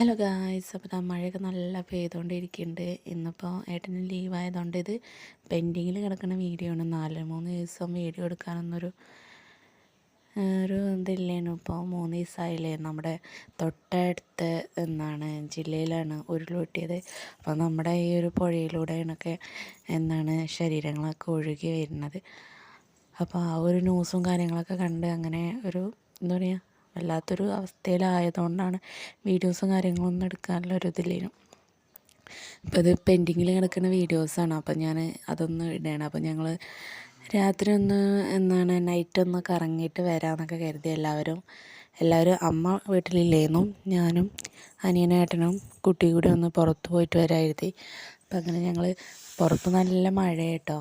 Hello guys അപ്പോൾ ആ മഴയൊക്കെ നല്ല പെയ്തുകൊണ്ടിരിക്കുന്നുണ്ട് ഇന്നിപ്പോൾ ഏട്ടന് ലീവ് ആയതുകൊണ്ട് ഇത് പെൻഡിങ്ങിൽ കിടക്കുന്ന വീഡിയോ ആണ്. നാല് മൂന്ന് ദിവസം വീഡിയോ എടുക്കാനൊന്നൊരു ഒരു ഇതില്ലേനു. ഇപ്പോൾ മൂന്ന് ദിവസമായില്ലേ നമ്മുടെ തൊട്ടടുത്ത് എന്നാണ് ജില്ലയിലാണ് ഉരുളൊട്ടിയത് അപ്പോൾ നമ്മുടെ ഈ ഒരു പുഴയിലൂടെയാണൊക്കെ എന്നാണ് ശരീരങ്ങളൊക്കെ ഒഴുകി വരുന്നത്. അപ്പോൾ ആ ഒരു ന്യൂസും കാര്യങ്ങളൊക്കെ കണ്ട് അങ്ങനെ ഒരു എന്താ പറയുക വല്ലാത്തൊരു അവസ്ഥയിലായതുകൊണ്ടാണ് വീഡിയോസും കാര്യങ്ങളൊന്നും എടുക്കാനുള്ള ഒരു ഇതില്ലേനും അപ്പോൾ ഇത് പെൻഡിങ്ങിൽ കിടക്കുന്ന വീഡിയോസാണ്. അപ്പോൾ ഞാൻ അതൊന്ന് ഇടണം അപ്പോൾ ഞങ്ങൾ രാത്രി ഒന്ന് എന്താണ് നൈറ്റ് ഒന്ന് കറങ്ങിയിട്ട് വരാമെന്നൊക്കെ കരുതി എല്ലാവരും എല്ലാവരും അമ്മ വീട്ടിലില്ലേന്നും ഞാനും അനിയനേട്ടനും കുട്ടി കൂടി ഒന്ന് പുറത്ത് പോയിട്ട് വരായിരുത്തി അപ്പം അങ്ങനെ ഞങ്ങൾ പുറത്ത് നല്ല മഴ കേട്ടോ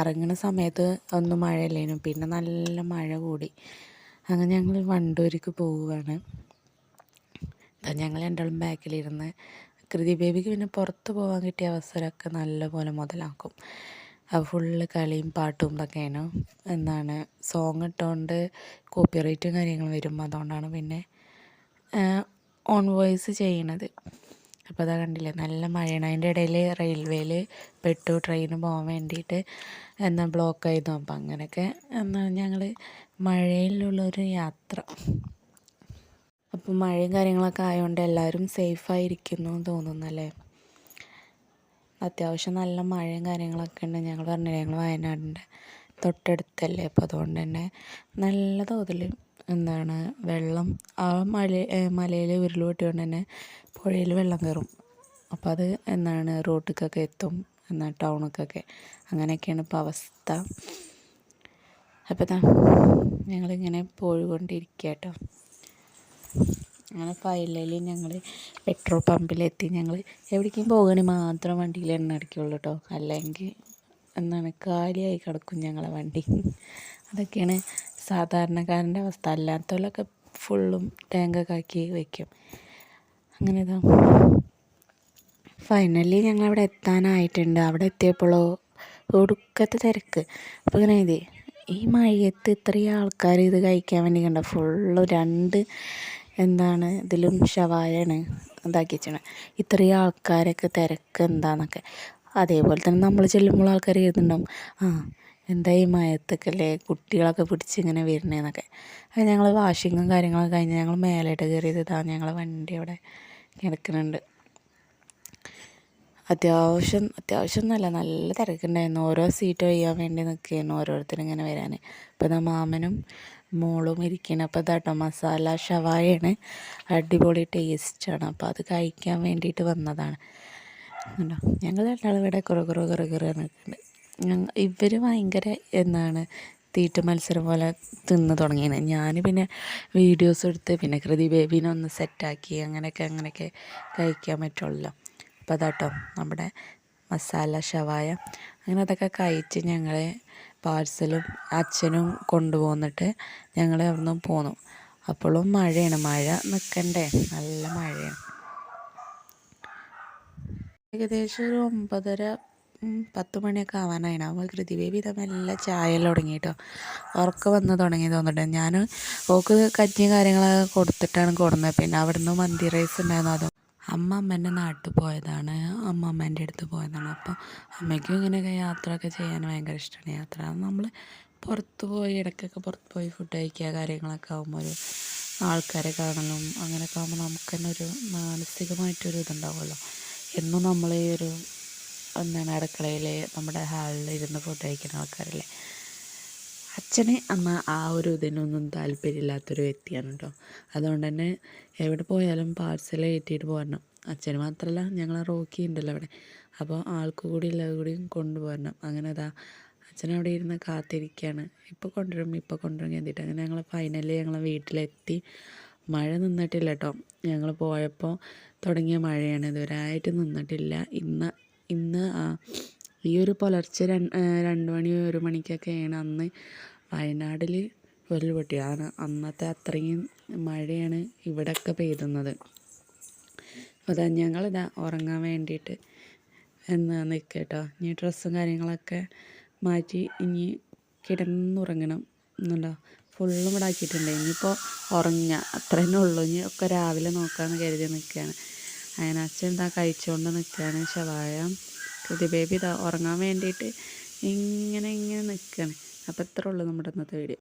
ഇറങ്ങുന്ന സമയത്ത് ഒന്നും മഴയില്ലേനും. പിന്നെ നല്ല മഴ കൂടി. അങ്ങനെ ഞങ്ങൾ വണ്ടൂരിക്ക് പോവുകയാണ് ഞങ്ങൾ രണ്ടാളും ബാക്കിലിരുന്ന് കൃതി ബേബിക്ക് പിന്നെ പുറത്ത് പോകാൻ കിട്ടിയ അവസരമൊക്കെ നല്ലപോലെ മുതലാക്കും. അത് ഫുള്ള് കളിയും പാട്ടും ഇതൊക്കെയാണ്. എന്താണ് സോങ് ഇട്ടുകൊണ്ട് കോപ്പിറൈറ്റും കാര്യങ്ങളും വരും അതുകൊണ്ടാണ് പിന്നെ ഓൺ വോയിസ് ചെയ്യണത്. അപ്പോൾ അതാ കണ്ടില്ലേ നല്ല മഴയാണ്. അതിന്റെ ഇടയിൽ റെയിൽവേയിൽ പെട്ടു ട്രെയിന് പോകാൻ വേണ്ടിയിട്ട് എന്നാൽ ബ്ലോക്ക് ആയിരുന്നു അപ്പം അങ്ങനെയൊക്കെ എന്നാൽ ഞങ്ങൾ മഴയിലുള്ളൊരു യാത്ര. അപ്പോൾ മഴയും കാര്യങ്ങളൊക്കെ ആയതുകൊണ്ട് എല്ലാവരും സേഫായിരിക്കുന്നു എന്ന് തോന്നുന്നു അല്ലേ? അത്യാവശ്യം നല്ല മഴയും കാര്യങ്ങളൊക്കെ ഉണ്ട്. ഞങ്ങൾ പറഞ്ഞില്ലേ ഞങ്ങൾ വയനാടിന്റെ തൊട്ടടുത്തല്ലേ. അപ്പോൾ അതുകൊണ്ട് തന്നെ നല്ല തോതിൽ എന്താണ് വെള്ളം ആ മല മലയിൽ ഉരുൾപൊട്ടിയോണ്ട് തന്നെ പുഴയിൽ വെള്ളം കയറും അപ്പോൾ അത് എന്താണ് റോട്ടിലേക്കൊക്കെ എത്തും എന്നാൽ ടൗണിലേക്കൊക്കെ അങ്ങനെയൊക്കെയാണ് ഇപ്പോൾ അവസ്ഥ. അപ്പോൾ താ ഞങ്ങളിങ്ങനെ പോയിക്കൊണ്ടിരിക്കുക കേട്ടോ അങ്ങനെ ഫൈനലി ഞങ്ങൾ പെട്രോൾ പമ്പിലെത്തി ഞങ്ങൾ എവിടേക്കും പോകണേ മാത്രം വണ്ടിയിൽ എണ്ണ അടിക്കുള്ളൂ കേട്ടോ അല്ലെങ്കിൽ എന്താണ് കാലിയായി കിടക്കും ഞങ്ങളെ വണ്ടി. അതൊക്കെയാണ് സാധാരണക്കാരന്റെ അവസ്ഥ. അല്ലാത്തവരൊക്കെ ഫുള്ളും ടാങ്കൊക്കെ ആക്കി വയ്ക്കും അങ്ങനെ ഇതാ. ഫൈനലി ഞങ്ങൾ അവിടെ എത്താനായിട്ടുണ്ട്. അവിടെ എത്തിയപ്പോഴോ ഒടുക്കത്തെ തിരക്ക്. അപ്പോൾ ഇങ്ങനെ ഇത് ഈ മഴയത്ത് ഇത്രയും ആൾക്കാർ ഇത് കഴിക്കാൻ വേണ്ടി കണ്ട. ഫുള്ള് രണ്ട് എന്താണ് ഇതിലും ഷവായാണ് ഇതാക്കി വെച്ചത് ഇത്രയും ആൾക്കാരൊക്കെ തിരക്ക് എന്താന്നൊക്കെ. അതേപോലെ തന്നെ നമ്മൾ ചെല്ലുമ്പോൾ ആൾക്കാർ എഴുതുന്നുണ്ടാവും. ആ എന്താ ഈ മയത്തൊക്കെ അല്ലേ? കുട്ടികളൊക്കെ പിടിച്ച് ഇങ്ങനെ വരുന്നതെന്നൊക്കെ അത് ഞങ്ങൾ വാഷിങ്ങും കാര്യങ്ങളൊക്കെ കഴിഞ്ഞ് ഞങ്ങൾ മേലോട്ട് കയറിയത് ഇതാ ഞങ്ങളെ വണ്ടി അവിടെ കിടക്കുന്നുണ്ട്. അത്യാവശ്യം അത്യാവശ്യം നല്ല നല്ല തിരക്കുണ്ടായിരുന്നു. ഓരോ സീറ്റ് ഒഴിയാൻ വേണ്ടി നിൽക്കുകയായിരുന്നു ഓരോരുത്തരും ഇങ്ങനെ വരാൻ ഇപ്പോൾ ഇതാ മാമനും മോളും ഇരിക്കണം അപ്പോൾ ഇതാട്ടോ മസാല ഷവായാണ്. അടിപൊളി ടേസ്റ്റാണ്. അപ്പോൾ അത് കഴിക്കാൻ വേണ്ടിയിട്ട് വന്നതാണ്. ഞങ്ങൾ രണ്ടാളും ഇവിടെ കുറേ കുറേ കുറേ കുറേ നിൽക്കുന്നുണ്ട്. ഇവർ ഭയങ്കര എന്താണ് തീറ്റ മത്സരം പോലെ തിന്ന് തുടങ്ങിയത് ഞാൻ പിന്നെ വീഡിയോസ് എടുത്ത് പിന്നെ കൃതി ബേബീനെ ഒന്ന് സെറ്റാക്കി അങ്ങനെയൊക്കെ അങ്ങനെയൊക്കെ കഴിക്കാൻ പറ്റുള്ളൂ. അപ്പോൾ അതാട്ടോ നമ്മുടെ മസാല ഷവായ അങ്ങനെ അതൊക്കെ കഴിച്ച് ഞങ്ങൾ പാഴ്സലും അച്ഛനും കൊണ്ടുപോന്നിട്ട് ഞങ്ങൾ അവിടുന്ന് പോന്നു. അപ്പോഴും മഴയാണ്. മഴ നിൽക്കണ്ടേ നല്ല മഴയാണ്. ഏകദേശം ഒരു ഒമ്പതര പത്ത് മണിയൊക്കെ അപ്പോൾ കൃതി ബേബി തമ്മിൽ ചായ തുടങ്ങി കേട്ടോ ഉറക്കം വന്ന് തുടങ്ങി തോന്നിട്ട് ഞാൻ ഓക്ക് കഞ്ഞിയും കാര്യങ്ങളൊക്കെ കൊടുത്തിട്ടാണ് കൊടുന്നത്. പിന്നെ അവിടുന്ന് മന്തി റൈസ് ഉണ്ടായിരുന്നു. അതും അമ്മ അമ്മേന്റെ നാട്ടിൽ പോയതാണ്. അമ്മ അമ്മേന്റെ അടുത്ത് പോയതാണ്. അപ്പോൾ അമ്മയ്ക്കും ഇങ്ങനെയൊക്കെ യാത്രയൊക്കെ ചെയ്യാൻ ഭയങ്കര ഇഷ്ടമാണ് യാത്ര നമ്മൾ പുറത്ത് പോയി ഇടയ്ക്കൊക്കെ പുറത്ത് പോയി ഫുഡ് കഴിക്കുക കാര്യങ്ങളൊക്കെ ആകുമ്പോൾ ഒരു ആൾക്കാരെ കാണലും അങ്ങനെയൊക്കെ ആകുമ്പോൾ നമുക്ക് തന്നെ ഒരു മാനസികമായിട്ടൊരു ഇതുണ്ടാവുമല്ലോ. എന്നും നമ്മൾ ഈ ഒരു എന്താണ് അടുക്കളയിൽ നമ്മുടെ ഹാളിൽ ഇരുന്ന് ഫുഡ് കഴിക്കുന്ന ആൾക്കാരല്ലേ. അച്ഛന് അമ്മ ആ ഒരു ഇതിനൊന്നും താല്പര്യമില്ലാത്തൊരു വ്യക്തിയാണ് കേട്ടോ. അതുകൊണ്ട് തന്നെ എവിടെ പോയാലും പാർസൽ കയറ്റിയിട്ട് പോരണം. അച്ഛന് മാത്രമല്ല ഞങ്ങൾ റോക്കി ഉണ്ടല്ലോ അവിടെ. അപ്പോൾ ആൾക്ക് കൂടി ഉള്ളത് കൂടിയും കൊണ്ടുപോരണം. അങ്ങനെ അതാ അച്ഛനവിടെ ഇരുന്ന് കാത്തിരിക്കുകയാണ്. ഇപ്പോൾ കൊണ്ടുവരും ഇപ്പോൾ കൊണ്ടുവരും കരുതിയിട്ട് അങ്ങനെ ഞങ്ങൾ ഫൈനലി ഞങ്ങളെ വീട്ടിലെത്തി. മഴ നിന്നിട്ടില്ല കേട്ടോ. ഞങ്ങൾ പോയപ്പോൾ തുടങ്ങിയ മഴയാണ്. ഇതുവരായിട്ട് നിന്നിട്ടില്ല. ഇന്ന് ഇന്ന് ഈ ഒരു പുലർച്ചെ രണ്ട് മണി ഒരു മണിക്കൊക്കെയാണ് അന്ന് വയനാടിൽ ഉരുൾപൊട്ടി ആണ് അന്നത്തെ അത്രയും മഴയാണ് ഇവിടെയൊക്കെ പെയ്തുന്നത്. അതാ ഞങ്ങളിതാ ഉറങ്ങാൻ വേണ്ടിയിട്ട് എന്നാ നിൽക്കുക കേട്ടോ ഇനി ഡ്രസ്സും കാര്യങ്ങളൊക്കെ മാറ്റി ഇനി കിടന്നുറങ്ങണം എന്നുണ്ടോ? ഫുള്ളും ഇവിടെ ആക്കിയിട്ടുണ്ട്. ഇനിയിപ്പോൾ ഉറങ്ങുക അത്ര തന്നെ ഉള്ളൂ. ഇനി ഒക്കെ രാവിലെ നോക്കാമെന്ന് കരുതി നിൽക്കുകയാണ് അങ്ങനെ ഇതാ കഴിച്ചുകൊണ്ട് നിൽക്കുകയാണ് ശവായ. കൃതി ബേബി ഇതാ ഉറങ്ങാൻ വേണ്ടിയിട്ട് ഇങ്ങനെ ഇങ്ങനെ നിൽക്കുകയാണ് അപ്പോൾ ഇത്രേ ഉള്ളൂ നമ്മുടെ ഇന്നത്തെ വീഡിയോ